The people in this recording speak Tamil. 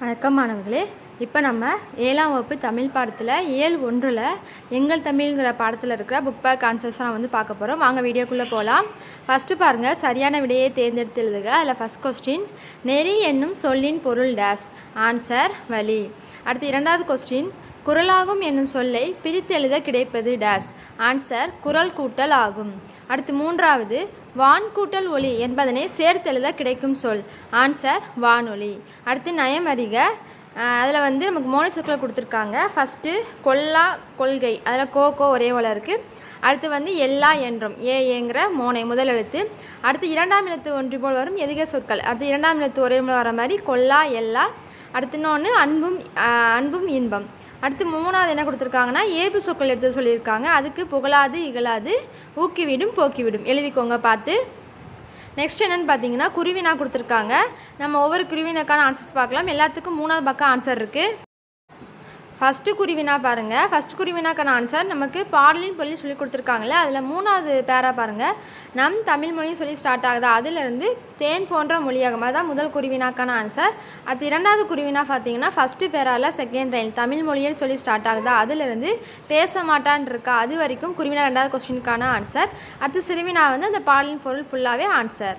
வணக்கம் மாணவர்களே. இப்போ நம்ம ஏழாம் வகுப்பு தமிழ் பாடத்தில் ஏழு ஒன்றில் எங்கள் தமிழ்ங்கிற பாடத்தில் இருக்கிற புக் பேக் ஆன்சர்ஸ் தான் வந்து பார்க்க போகிறோம் வாங்க வீடியோக்குள்ளே போகலாம் ஃபஸ்ட்டு பாருங்கள் சரியான விடையை தேர்ந்தெடுத்து எழுதுக. அதில் ஃபஸ்ட் கொஸ்டின் நெறி என்னும் சொல்லின் பொருள் டேஸ் ஆன்சர் வழி அடுத்து இரண்டாவது கொஸ்டின் குரலாகும் என்னும் சொல்லை பிரித்தெழுத கிடைப்பது டேஸ். ஆன்சர் குரல் கூட்டல் ஆகும். அடுத்து மூன்றாவது வான் கூட்டல் ஒளி என்பதனை சேர்த்தெழுத கிடைக்கும் சொல். ஆன்சர் வானொலி அடுத்து நயமறிக அதில் வந்து நமக்கு மோன சொற்களை கொடுத்துருக்காங்க. ஃபஸ்ட்டு கொல்லா கொள்கை. அதில் கோ கோ ஒரே போல இருக்குது அடுத்து வந்து எல்லா என்றும் ஏ ஏங்கிற மோனை முதல் எழுத்து. அடுத்து இரண்டாம் எழுத்து ஒன்று போல் வரும் எதிக சொற்கள். அடுத்து இரண்டாம் எழுத்து ஒரே போல் வர மாதிரி கொல்லா எல்லா. அடுத்து இன்னொன்று அன்பும் அன்பும் இன்பம். அடுத்து மூணாவது என்ன கொடுத்துருக்காங்கன்னா ஏபு சொற்கள் எடுத்து சொல்லியிருக்காங்க. அதுக்கு புகழாது இகழாது ஊக்கிவிடும் போக்கிவிடும். எழுதிக்கோங்க பார்த்து. நெக்ஸ்ட் என்னன்னு பார்த்தீங்கன்னா குருவினா கொடுத்துருக்காங்க. நம்ம ஒவ்வொரு குருவினாக்கான ஆன்சர்ஸ் பார்க்கலாம். எல்லாத்துக்கும் மூணாவது பக்கம் ஆன்சர் இருக்குது ஃபஸ்ட்டு குருவினா பாருங்கள் ஃபஸ்ட் குருவினாக்கான ஆன்சர் நமக்கு பாடலின் பொருள் சொல்லி கொடுத்துருக்காங்களே அதில் மூணாவது பேரா பாருங்கள் நம் தமிழ் மொழியும் சொல்லி ஸ்டார்ட் ஆகுது. அதிலிருந்து தேன் போன்ற மொழியாகும். தான் முதல் குருவினாக்கான ஆன்சர் அடுத்து இரண்டாவது குருவினா பார்த்தீங்கன்னா ஃபஸ்ட்டு பேரால் செகண்ட் லைன் தமிழ் மொழின்னு சொல்லி ஸ்டார்ட் ஆகுதா. அதிலிருந்து பேச மாட்டான் இருக்கா அது வரைக்கும் குருவினா ரெண்டாவது கொஸ்டினுக்கான ஆன்சர் அடுத்து சிறுவினா வந்து அந்த பாடலின் பொருள் ஃபுல்லாகவே ஆன்சர்